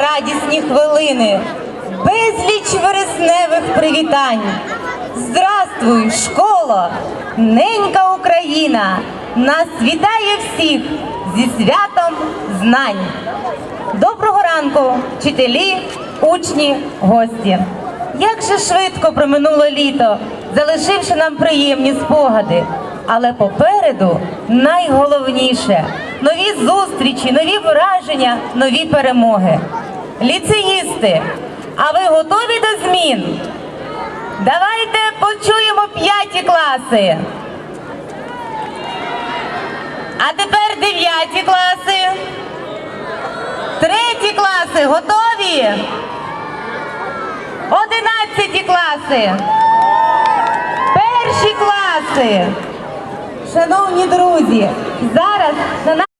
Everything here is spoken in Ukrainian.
радісні хвилини, безліч вересневих привітань. Здравствуй, школа, ненька Україна! Нас вітає всіх зі святом знань. Доброго ранку, вчителі, учні, гості! Як же швидко проминуло літо, залишивши нам приємні спогади. Але попереду найголовніше нові зустрічі, нові враження, нові перемоги. Ліцеїсти, а ви готові до змін? Давайте почуємо п'яті класи. А тепер дев'яті класи. Треті класи готові? Одинадцяті класи. Перші класи. Шановні друзі, зараз